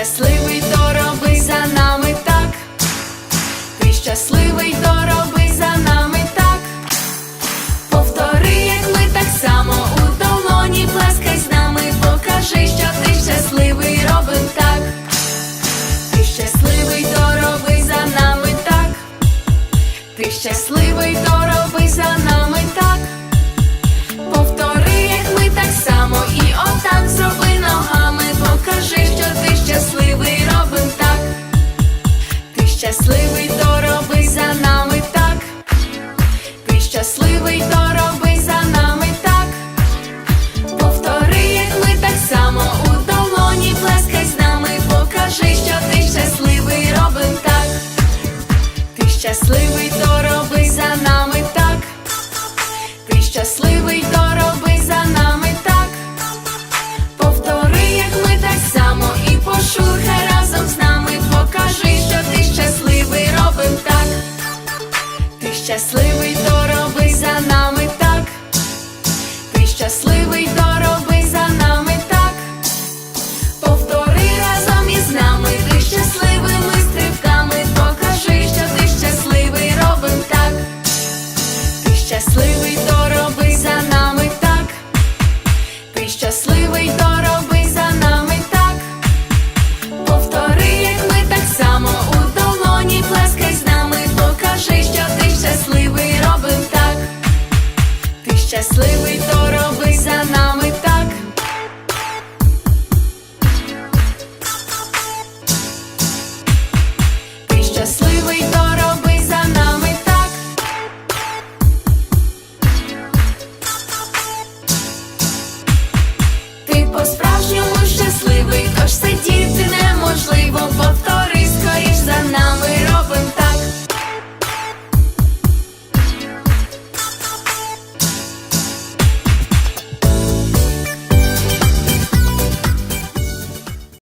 щасливий, то роби за нами так, ти щасливий, то роби за нами так, повтори, як ми так само у долоні, плескай з нами, покажи, що ти щасливий, робим так, ти щасливий, то роби за нами так, ти щасливий, то роби за нами. to sleep щасливий, то роби за нами так, ти щасливий то.